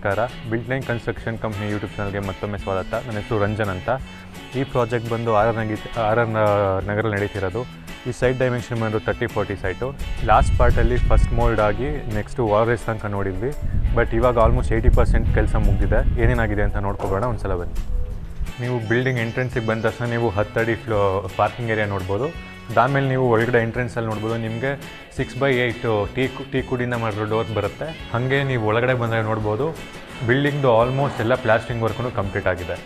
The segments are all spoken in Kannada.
ನಮಸ್ಕಾರ. Build line construction company YouTube ಚಾನಲ್ಗೆ ಮತ್ತೊಮ್ಮೆ ಸ್ವಾಗತ. ನನ್ನ ಹೆಸರು ರಂಜನ್ ಅಂತ. ಈ ಪ್ರಾಜೆಕ್ಟ್ ಬಂದು ಆರ್ ಆರ್ ನಗಿ ಆರ್ ಆರ್ ನಗರ ನಡೀತಿರೋದು. ಈ ಸೈಟ್ ಡೈಮೆನ್ಷನ್ ಬಂದು ತರ್ಟಿ ಫೋರ್ಟಿ ಸೈಟು ಲಾಸ್ಟ್ ಪಾರ್ಟಲ್ಲಿ ಫಸ್ಟ್ ಮೋಲ್ಡ್ ಆಗಿ ನೆಕ್ಸ್ಟು ವಾರೇಸ್ ತನಕ ನೋಡಿದ್ವಿ. ಬಟ್ ಇವಾಗ ಆಲ್ಮೋಸ್ಟ್ ಏಯ್ಟಿ ಪರ್ಸೆಂಟ್ ಕೆಲಸ ಮುಗಿದಿದೆ. ಏನೇನಾಗಿದೆ ಅಂತ ನೋಡ್ಕೊಬೋಣ. ಒಂದ್ಸಲ ಬನ್ನಿ. ನೀವು ಬಿಲ್ಡಿಂಗ್ ಎಂಟ್ರೆನ್ಸಿಗೆ ಬಂದ ತಕ್ಷಣ ನೀವು ಹತ್ತಡಿ ಫ್ಲೋ ಪಾರ್ಕಿಂಗ್ ಏರಿಯಾ ನೋಡ್ಬೋದು. ಅದಾದಮೇಲೆ ನೀವು ಒಳಗಡೆ ಎಂಟ್ರೆನ್ಸಲ್ಲಿ ನೋಡ್ಬೋದು, ನಿಮಗೆ ಸಿಕ್ಸ್ ಬೈ ಏಯ್ಟ್ ಟೀ ಟೀ ಕುಡಿನ ಮಾಡಿರೋ ಡೋರ್ ಬರುತ್ತೆ. ಹಾಗೆ ನೀವು ಒಳಗಡೆ ಬಂದರೆ ನೋಡ್ಬೋದು ಬಿಲ್ಡಿಂಗ್ದು ಆಲ್ಮೋಸ್ಟ್ ಎಲ್ಲ ಪ್ಲಾಸ್ಟಿಂಗ್ ವರ್ಕೂ ಕಂಪ್ಲೀಟ್ ಆಗಿದೆ.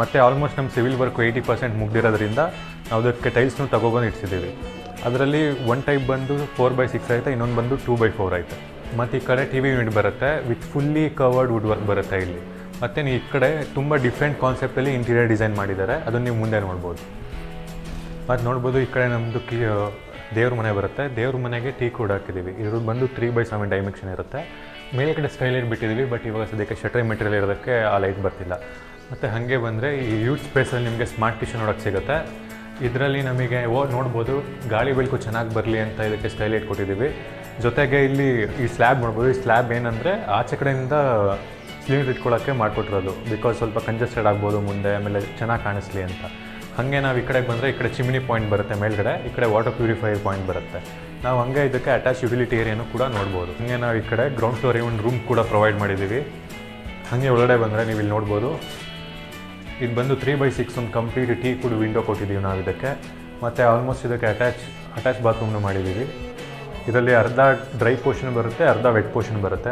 ಮತ್ತು ಆಲ್ಮೋಸ್ಟ್ ನಮ್ಮ ಸಿವಿಲ್ ವರ್ಕು ಏಯ್ಟಿ ಪರ್ಸೆಂಟ್ ಮುಗ್ದಿರೋದ್ರಿಂದ ನಾವು ಅದಕ್ಕೆ ಟೈಲ್ಸ್ನು ತಗೊಬಂದು ಇಡ್ಸಿದ್ದೀವಿ ಅದರಲ್ಲಿ ಒನ್ ಟೈಪ್ ಬಂದು ಫೋರ್ ಬೈ ಸಿಕ್ಸ್ ಆಯಿತು, ಇನ್ನೊಂದು ಬಂದು ಟೂ ಬೈ ಫೋರ್ ಐತೆ ಮತ್ತು ಈ ಕಡೆ ಟಿ ವಿ ಯೂನಿಟ್ ಬರುತ್ತೆ with fully covered wood work ಬರುತ್ತೆ ಇಲ್ಲಿ. ಮತ್ತು ಈ ಕಡೆ ತುಂಬ ಡಿಫ್ರೆಂಟ್ ಕಾನ್ಸೆಪ್ಟಲ್ಲಿ ಇಂಟೀರಿಯರ್ ಡಿಸೈನ್ ಮಾಡಿದ್ದಾರೆ, ಅದನ್ನು ನೀವು ಮುಂದೆ ನೋಡ್ಬೋದು. ಮತ್ತು ನೋಡ್ಬೋದು ಈ ಕಡೆ ನಮ್ಮದು ಕಿ ದೇವ್ರ ಮನೆ ಬರುತ್ತೆ. ದೇವ್ರ ಮನೆಗೆ ಟೀ ಕೂಡ ಹಾಕಿದ್ದೀವಿ ಇದ್ರ ಬಂದು ತ್ರೀ ಬೈ ಸೆವೆನ್ ಡೈಮೆನ್ಷನ್ ಇರುತ್ತೆ. ಮೇಲ್ಗಡೆ ಸ್ಕೈಲೈಟ್ ಬಿಟ್ಟಿದ್ದೀವಿ ಬಟ್ ಇವಾಗ ಸದ್ಯಕ್ಕೆ ಶಟರ್ ಮೆಟೀರಿಯಲ್ ಇರೋದಕ್ಕೆ ಆ ಲೈಟ್ ಬರ್ತಿಲ್ಲ. ಮತ್ತು ಹಾಗೆ ಬಂದರೆ ಈ ಯೂತ್ ಸ್ಪೇಸಲ್ಲಿ ನಿಮಗೆ ಸ್ಮಾರ್ಟ್ ಕಿಚನ್ ನೋಡೋಕ್ಕೆ ಸಿಗುತ್ತೆ. ಇದರಲ್ಲಿ ನಮಗೆ, ಓ, ನೋಡ್ಬೋದು, ಗಾಳಿ ಬೆಳಕು ಚೆನ್ನಾಗಿ ಬರಲಿ ಅಂತ ಇದಕ್ಕೆ ಸ್ಕೈಲೈಟ್ ಕೊಟ್ಟಿದ್ದೀವಿ ಜೊತೆಗೆ ಇಲ್ಲಿ ಈ ಸ್ಲ್ಯಾಬ್ ನೋಡ್ಬೋದು, ಈ ಸ್ಲ್ಯಾಬ್ ಏನಂದರೆ ಆಚೆ ಕಡೆಯಿಂದ ಸ್ಲೀವ್ ಇಟ್ಕೊಳ್ಳೋಕ್ಕೆ ಮಾಡಿಕೊಟ್ಟಿರೋದು. ಬಿಕಾಸ್ ಸ್ವಲ್ಪ ಕಂಜೆಸ್ಟೆಡ್ ಆಗ್ಬೋದು ಮುಂದೆ, ಆಮೇಲೆ ಚೆನ್ನಾಗಿ ಕಾಣಿಸ್ಲಿ ಅಂತ. ಹಾಗೆ ನಾವು ಈ ಕಡೆಗೆ ಬಂದರೆ ಈ ಕಡೆ ಚಿಮಿನಿ ಪಾಯಿಂಟ್ ಬರುತ್ತೆ ಮೇಲ್ಗಡೆ, ಈ ಕಡೆ ವಾಟರ್ ಪ್ಯೂರಿಫೈಯರ್ ಪಾಯಿಂಟ್ ಬರುತ್ತೆ. ನಾವು ಹಂಗೆ ಇದಕ್ಕೆ ಅಟ್ಯಾಚ್ ಯುಟಿಲಿಟಿ ಏರಿಯಾನು ಕೂಡ ನೋಡ್ಬೋದು. ಹಂಗೆ ನಾವು ಈ ಕಡೆ ಗ್ರೌಂಡ್ ಫ್ಲೋರ್ ಒಂದು ರೂಮ್ ಕೂಡ ಪ್ರೊವೈಡ್ ಮಾಡಿದ್ದೀವಿ ಹಾಗೆ ಒಳಗಡೆ ಬಂದರೆ ನೀವು ಇಲ್ಲಿ ನೋಡ್ಬೋದು. ಇದು ಬಂದು ತ್ರೀ ಬೈ ಸಿಕ್ಸ್ ಒಂದು ಕಂಪ್ಲೀಟ್ ಟೀ ಕೂಡ ವಿಂಡೋ ಕೊಟ್ಟಿದ್ದೀವಿ ನಾವು ಇದಕ್ಕೆ. ಮತ್ತು ಆಲ್ಮೋಸ್ಟ್ ಇದಕ್ಕೆ ಅಟ್ಯಾಚ್ ಅಟ್ಯಾಚ್ ಬಾತ್ರೂಮ್ನು ಮಾಡಿದ್ದೀವಿ ಇದರಲ್ಲಿ ಅರ್ಧ ಡ್ರೈ ಪೋರ್ಷನ್ ಬರುತ್ತೆ, ಅರ್ಧ ವೆಟ್ ಪೋರ್ಷನ್ ಬರುತ್ತೆ.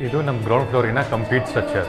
ಇದು ನಮ್ಮ ಗ್ರೌಂಡ್ ಫ್ಲೋರಿನ ಕಂಪ್ಲೀಟ್ ಸ್ಟ್ರಕ್ಚರ್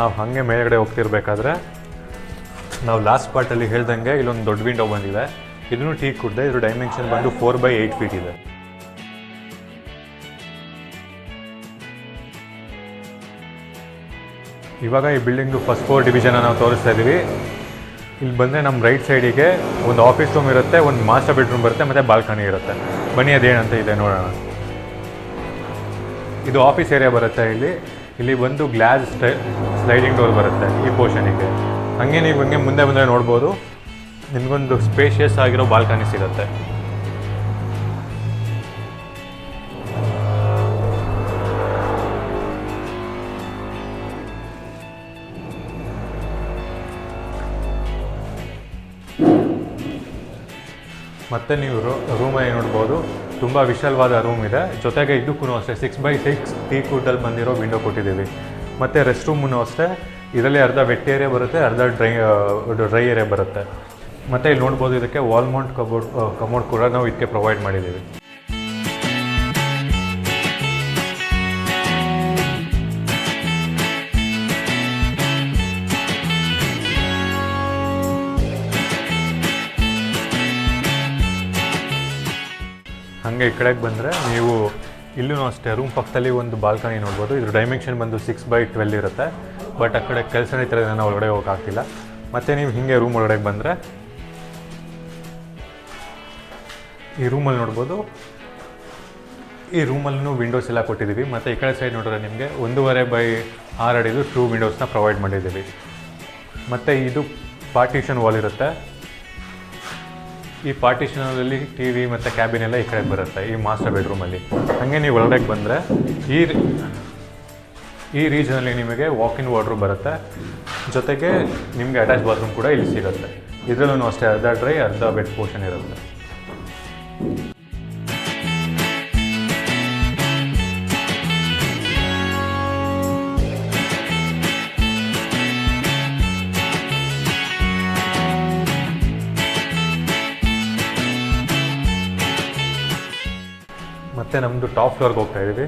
ನಾವು ಹಾಗೆ ಮೇಲ್ಗಡೆ ಹೋಗ್ತಿರ್ಬೇಕಾದ್ರೆ ನಾವು ಲಾಸ್ಟ್ ಪಾರ್ಟಲ್ಲಿ ಹೇಳ್ದಂಗೆ ಇಲ್ಲೊಂದು ದೊಡ್ಡ ವಿಂಡೋ ಬಂದಿದೆ. ಇದನ್ನು ಟೀ ಕುಡ್ದೆ, ಇದ್ರ ಡೈಮೆನ್ಷನ್ ಬಂದು ಫೋರ್ ಬೈ ಏಯ್ಟ್ ಫೀಟ್ ಇದೆ. ಇವಾಗ ಈ ಬಿಲ್ಡಿಂಗ್ದು ಫಸ್ಟ್ ಫ್ಲೋರ್ ಡಿವಿಷನ್ ನಾವು ತೋರಿಸ್ತಾ ಇದ್ದೀವಿ ಇಲ್ಲಿ ಬಂದರೆ ನಮ್ಮ ರೈಟ್ ಸೈಡಿಗೆ ಒಂದು ಆಫೀಸ್ ರೂಮ್ ಇರುತ್ತೆ, ಒಂದು ಮಾಸ್ಟರ್ ಬೆಡ್ರೂಮ್ ಬರುತ್ತೆ, ಮತ್ತು ಬಾಲ್ಕನಿ ಇರುತ್ತೆ. ಬನ್ನಿ, ಅದೇನಂತ ಇದೆ ನೋಡೋಣ. ಇದು ಆಫೀಸ್ ಏರಿಯಾ ಬರುತ್ತೆ ಇಲ್ಲಿ. ಇಲ್ಲಿ ಬಂದು ಗ್ಲಾಸ್ ಸ್ಲೈಡಿಂಗ್ ಡೋರ್ ಬರುತ್ತೆ ಈ ಪೋರ್ಷನಿಗೆ ಹಾಗೆ ನೀವು ಹಂಗೆ ಮುಂದೆ ಬಂದರೆ ನೋಡ್ಬೋದು. ನಿಮಗೊಂದು ಸ್ಪೇಷಿಯಸ್ ಆಗಿರೋ ಬಾಲ್ಕನಿ ಸಿಗುತ್ತೆ. ಮತ್ತೆ ನೀವು ರೂಮಲ್ಲಿ ನೋಡ್ಬೋದು. ತುಂಬ ವಿಶಾಲವಾದ ರೂಮ್ ಇದೆ. ಜೊತೆಗೆ ಇದಕ್ಕೂ ಅಷ್ಟೇ. ಸಿಕ್ಸ್ ಬೈ ಸಿಕ್ಸ್ ಟೀ ಕೂಟಲ್ಲಿ ಬಂದಿರೋ ವಿಂಡೋ ಕೊಟ್ಟಿದ್ದೀವಿ. ಮತ್ತು ರೆಸ್ಟ್ ರೂಮೂ ಅಷ್ಟೇ. ಇದರಲ್ಲಿ ಅರ್ಧ ವೆಟ್ ಏರಿಯಾ ಬರುತ್ತೆ, ಅರ್ಧ ಡ್ರೈ ಡ್ರೈ ಏರಿಯಾ ಬರುತ್ತೆ. ಮತ್ತು ಇಲ್ಲಿ ನೋಡ್ಬೋದು ಇದಕ್ಕೆ ವಾಲ್ಮೌಂಟ್ ಕಬೋರ್ಡ್ ಕಮೋಡ್ ಕೂಡ ನಾವು ಇದಕ್ಕೆ ಪ್ರೊವೈಡ್ ಮಾಡಿದ್ದೀವಿ. ಹಾಗೆ ಈ ಕಡೆಗೆ ಬಂದರೆ ನೀವು ಇಲ್ಲೂ ಅಷ್ಟೇ ರೂಮ್ ಪಕ್ಕದಲ್ಲಿ ಒಂದು ಬಾಲ್ಕನಿ ನೋಡ್ಬೋದು. ಇದ್ರ ಡೈಮೆನ್ಷನ್ ಬಂದು ಸಿಕ್ಸ್ ಬೈ ಟ್ವೆಲ್ ಇರುತ್ತೆ. ಬಟ್ ಆ ಕಡೆ ಕೆಲಸ ನಾವು ಒಳಗಡೆ ಹೋಗೋಕ್ಕಾಗ್ತಿಲ್ಲ. ಮತ್ತು ನೀವು ಹೀಗೆ ರೂಮ್ ಒಳಗಡೆ ಬಂದರೆ, ಈ ರೂಮಲ್ಲಿ ನೋಡ್ಬೋದು. ಈ ರೂಮಲ್ಲೂ ವಿಂಡೋಸ್ ಎಲ್ಲ ಕೊಟ್ಟಿದ್ದೀವಿ. ಮತ್ತು ಈ ಕಡೆ ಸೈಡ್ ನೋಡಿದ್ರೆ ನಿಮಗೆ ಒಂದೂವರೆ ಬೈ ಆರು ಅಡಿದು ಟೂ ವಿಂಡೋಸ್ನ ಪ್ರೊವೈಡ್ ಮಾಡಿದ್ದೀವಿ. ಮತ್ತು ಇದು ಪಾರ್ಟಿಷನ್ ವಾಲ್ ಇರುತ್ತೆ. ಈ ಪಾರ್ಟಿಷನಲ್ಲಿ ಟಿ ವಿ ಮತ್ತು ಕ್ಯಾಬಿನ್ ಎಲ್ಲ ಈ ಕಡೆ ಬರುತ್ತೆ, ಈ ಮಾಸ್ಟರ್ ಬೆಡ್ರೂಮಲ್ಲಿ ಹಾಗೆ ನೀವು ಒಳಗಡೆ ಬಂದರೆ ಈ ಈ ರೀಜನಲ್ಲಿ ನಿಮಗೆ ವಾಕ್ ಇನ್ ಬರುತ್ತೆ. ಜೊತೆಗೆ ನಿಮಗೆ ಅಟ್ಯಾಚ್ ಬಾತ್ರೂಮ್ ಕೂಡ ಇಲ್ಲಿ ಸಿಗುತ್ತೆ. ಇದರಲ್ಲೂ ಅಷ್ಟೇ, ಅರ್ಧ ಡ್ರೈ ಅರ್ಧ ಬೆಡ್ ಪೋರ್ಷನ್ ಇರುತ್ತೆ. ಮತ್ತೆ ನಮ್ಮದು ಟಾಪ್ ಫ್ಲೋರ್ಗೆ ಹೋಗ್ತಾ ಇದ್ದೀವಿ.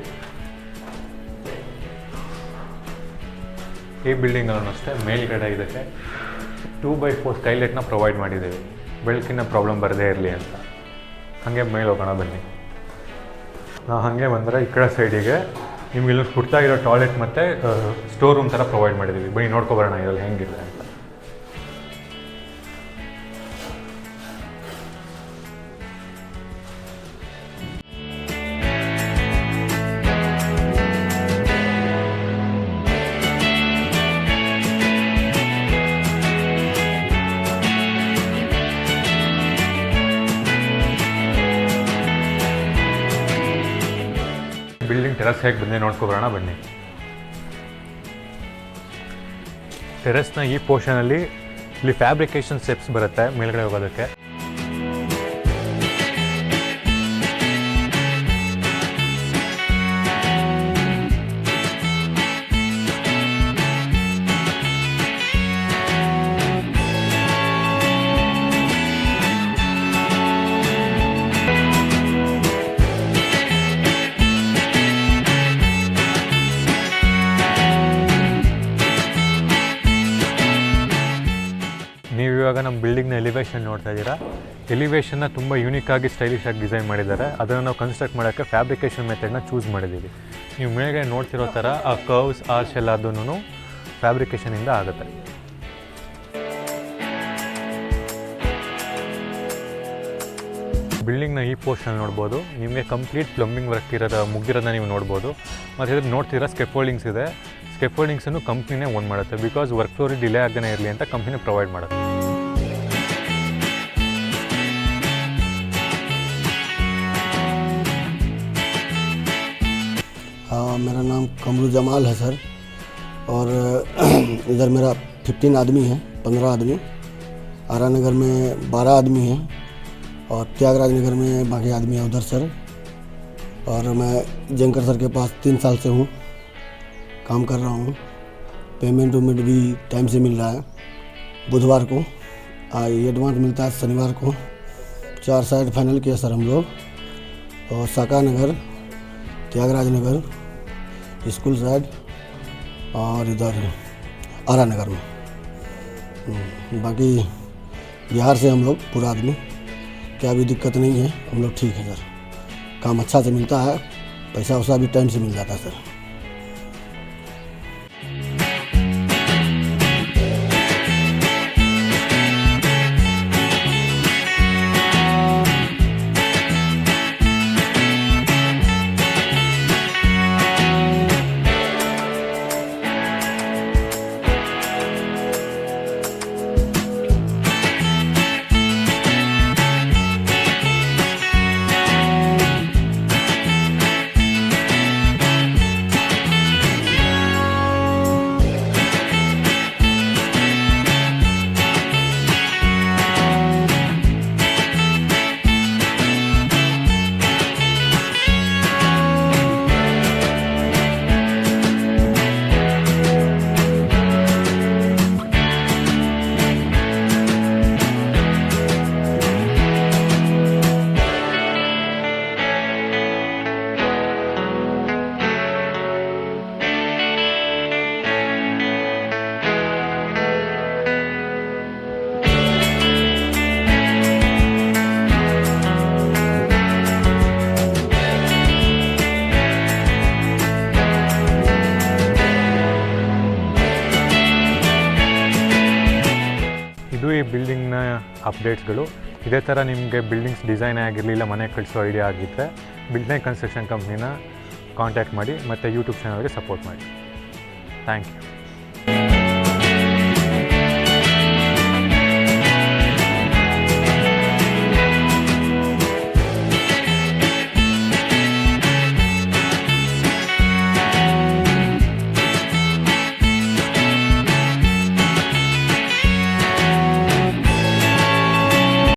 ಈ ಬಿಲ್ಡಿಂಗಲ್ಲೂ ಅಷ್ಟೇ, ಮೇಲ್ಗಡೆ ಇದಕ್ಕೆ ಟೂ ಬೈ ಫೋರ್ ಸ್ಕೈಲೈಟ್ನ ಪ್ರೊವೈಡ್ ಮಾಡಿದ್ದೀವಿ. ಬೆಳಕಿನ ಪ್ರಾಬ್ಲಮ್ ಬರದೇ ಇರಲಿ ಅಂತ. ಹಾಗೆ ಮೇಲೆ ಹೋಗೋಣ ಬನ್ನಿ. ನಾವು ಹಾಗೆ ಬಂದರೆ ಈ ಕಡೆ ಸೈಡಿಗೆ ನಿಮ್ಗೆ ಇಲ್ಲಿ ಇರೋ ಟಾಯ್ಲೆಟ್ ಮತ್ತು ಸ್ಟೋರ್ ರೂಮ್ ಥರ ಪ್ರೊವೈಡ್ ಮಾಡಿದ್ದೀವಿ. ಬನ್ನಿ ನೋಡ್ಕೊಬರೋಣ ಇದರಲ್ಲಿ ಹೆಂಗಿದೆ ಅಂತ. ಬಿಲ್ಡಿಂಗ್ ಟೆರಸ್ ಹೇಗೆ ಬಂದೆ ನೋಡ್ಕೊಬರೋಣ ಬನ್ನಿ. ಟೆರೆಸ್ನ ಈ ಪೋರ್ಷನಲ್ಲಿ ಇಲ್ಲಿ ಫ್ಯಾಬ್ರಿಕೇಶನ್ ಸ್ಟೆಪ್ಸ್ ಬರುತ್ತೆ ಮೇಲ್ಗಡೆ ಹೋಗೋದಕ್ಕೆ. ಬಿಲ್ಡಿಂಗ್ನ ಎಲಿವೇಶನ್ ನೋಡ್ತಾ ಇದ್ದೀರಾ? ಎಲಿವೇಶನ್ನ ತುಂಬ ಯೂನಿಕ್ ಆಗಿ ಸ್ಟೈಲಿಶ್ ಆಗಿ ಡಿಸೈನ್ ಮಾಡಿದ್ದಾರೆ. ಅದನ್ನು ನಾವು ಕನ್ಸ್ಟ್ರಕ್ಟ್ ಮಾಡೋಕ್ಕೆ ಫ್ಯಾಬ್ರಿಕೇಶನ್ ಮೆಥಡ್ನ ಚೂಸ್ ಮಾಡಿದ್ದೀವಿ. ನೀವು ಮೇಲ್ಗಡೆ ನೋಡ್ತಿರೋ ಥರ ಆ ಕರ್ವ್ಸ್ ಆರ್ಚ್ ಎಲ್ಲ ಅದನ್ನು ಫ್ಯಾಬ್ರಿಕೇಶನಿಂದ ಆಗುತ್ತೆ. ಬಿಲ್ಡಿಂಗ್ನ ಈ ಪೋರ್ಷನ್ ನೋಡ್ಬೋದು. ನಿಮಗೆ ಕಂಪ್ಲೀಟ್ ಪ್ಲಂಬಿಂಗ್ ವರ್ಕ್ ಇರೋದ, ಮುಗ್ದಿರೋದನ್ನ ನೀವು ನೋಡ್ಬೋದು. ಮತ್ತು ಇದ್ರ ನೋಡ್ತೀರಾ ಸ್ಕೆಫೋಲ್ಡಿಂಗ್ಸ್ ಇದೆ. ಸ್ಕೆಫೋಲ್ಡಿಂಗ್ಸನ್ನು ಕಂಪ್ನಿನೇ ಓನ್ ಮಾಡುತ್ತೆ. ಬಿಕಾಸ್ ವರ್ಕ್ ಫ್ಲೋರಿ ಡಿಲೇ ಆಗದೇ ಇರಲಿ ಅಂತ ಕಂಪ್ನಿ ಪ್ರೊವೈಡ್ ಮಾಡುತ್ತೆ. नाम कमरू जमाल है, सर। और, इधर मेरा फिफ्टीन आदमी है, पंद्रह आदमी। आरा नगर में बारह आदमी हैं और त्यागराज नगर में बाकी आदमी है उधर, सर। और मैं जंकर सर के पास तीन साल से हूँ, काम कर रहा हूँ। पेमेंट वेमेंट भी टाइम से मिल रहा है, बुधवार को। एडवांस मिलता है, शनिवार को। चार साइड फाइनल किया, सर, हम लोग। और साका नगर त्यागराज नगर स्कूल साइड और इधर आरा नगर में। हम्म, बाकी बिहार से हम लोग पूरा आदमी। क्या भी दिक्कत नहीं है हम लोग ठीक है सर। काम अच्छा से मिलता है पैसा वैसा भी टाइम से मिल जाता है सर। ಅಪ್ಡೇಟ್ಸ್ಗಳು. ಇದೇ ಥರ ನಿಮಗೆ ಬಿಲ್ಡಿಂಗ್ಸ್ ಡಿಸೈನ್ ಆಗಿರಲಿಲ್ಲ, ಮನೆ ಕಳಿಸೋ ಐಡಿಯಾ ಆಗಿದ್ದರೆ ಬಿಲ್ಡಿಂಗ್ ಕನ್ಸ್ಟ್ರಕ್ಷನ್ ಕಂಪ್ನಿನ ಕಾಂಟ್ಯಾಕ್ಟ್ ಮಾಡಿ ಮತ್ತು ಯೂಟ್ಯೂಬ್ ಚಾನಲ್ಗೆ ಸಪೋರ್ಟ್ ಮಾಡಿ. Thank you.